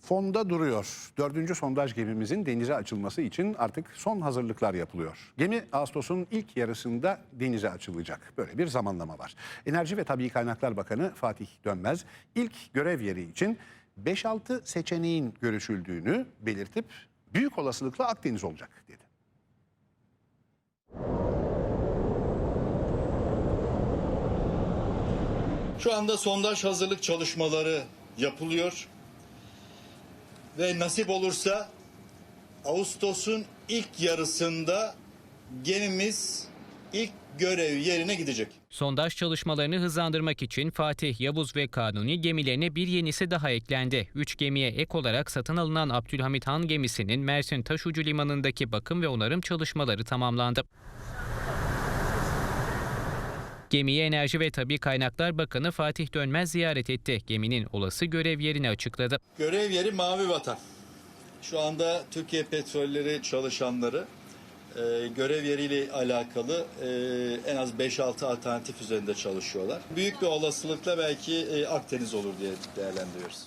fonda duruyor. Dördüncü sondaj gemimizin denize açılması için artık son hazırlıklar yapılıyor. Gemi Ağustos'un ilk yarısında denize açılacak. Böyle bir zamanlama var. Enerji ve Tabii Kaynaklar Bakanı Fatih Dönmez ilk görev yeri için 5-6 seçeneğin görüşüldüğünü belirtip büyük olasılıkla Akdeniz olacak dedi. Şu anda sondaj hazırlık çalışmaları yapılıyor. Ve nasip olursa Ağustos'un ilk yarısında gemimiz ilk görev yerine gidecek. Sondaj çalışmalarını hızlandırmak için Fatih, Yavuz ve Kanuni gemilerine bir yenisi daha eklendi. Üç gemiye ek olarak satın alınan Abdülhamit Han gemisinin Mersin Taşucu Limanı'ndaki bakım ve onarım çalışmaları tamamlandı. Gemiyi Enerji ve Tabi Kaynaklar Bakanı Fatih Dönmez ziyaret etti. Geminin olası görev yerini açıkladı. Görev yeri Mavi Vatan. Şu anda Türkiye Petrolleri çalışanları e, görev yeriyle alakalı e, en az 5-6 alternatif üzerinde çalışıyorlar. Büyük bir olasılıkla belki e, Akdeniz olur diye değerlendiriyoruz.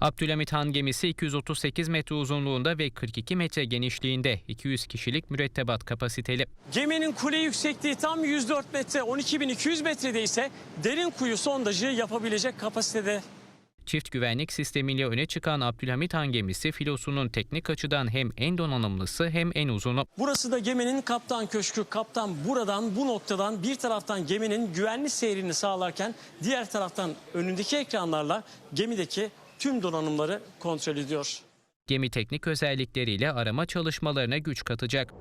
Abdülhamit Han gemisi 238 metre uzunluğunda ve 42 metre genişliğinde 200 kişilik mürettebat kapasiteli. Geminin kule yüksekliği tam 104 metre, 12.200 metrede ise derin kuyu sondajı yapabilecek kapasitede. Çift güvenlik sistemiyle öne çıkan Abdülhamit Han gemisi filosunun teknik açıdan hem en donanımlısı hem en uzunu. Burası da geminin kaptan köşkü. Kaptan buradan bu noktadan bir taraftan geminin güvenli seyrini sağlarken diğer taraftan önündeki ekranlarla gemideki tüm donanımları kontrol ediyor. Gemi teknik özellikleriyle arama çalışmalarına güç katacak.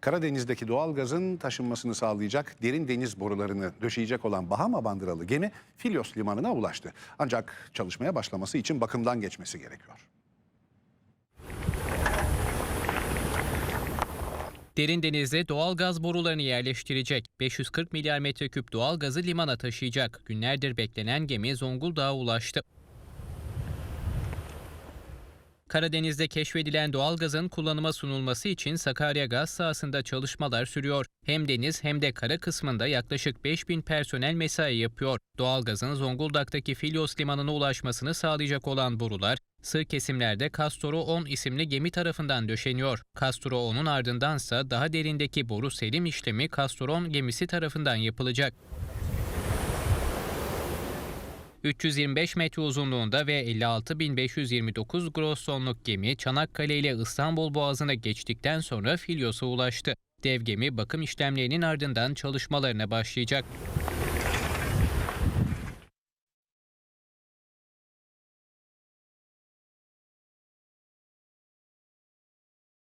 Karadeniz'deki doğal gazın taşınmasını sağlayacak derin deniz borularını döşeyecek olan Bahama bandıralı gemi Filyos limanına ulaştı. Ancak çalışmaya başlaması için bakımdan geçmesi gerekiyor. Derin denizde doğal gaz borularını yerleştirecek. 540 milyar metreküp doğal gazı limana taşıyacak. Günlerdir beklenen gemi Zonguldak'a ulaştı. Karadeniz'de keşfedilen doğal gazın kullanıma sunulması için Sakarya Gaz sahasında çalışmalar sürüyor. Hem deniz hem de kara kısmında yaklaşık 5000 personel mesai yapıyor. Doğalgazın Zonguldak'taki Filyos limanına ulaşmasını sağlayacak olan borular, sığ kesimlerde Castoro 10 isimli gemi tarafından döşeniyor. Castoro 10'un ardındansa daha derindeki boru serim işlemi Castoro 10 gemisi tarafından yapılacak. 325 metre uzunluğunda ve 56.529 gross tonluk gemi Çanakkale ile İstanbul Boğazı'na geçtikten sonra Filyos'a ulaştı. Dev gemi bakım işlemlerinin ardından çalışmalarına başlayacak.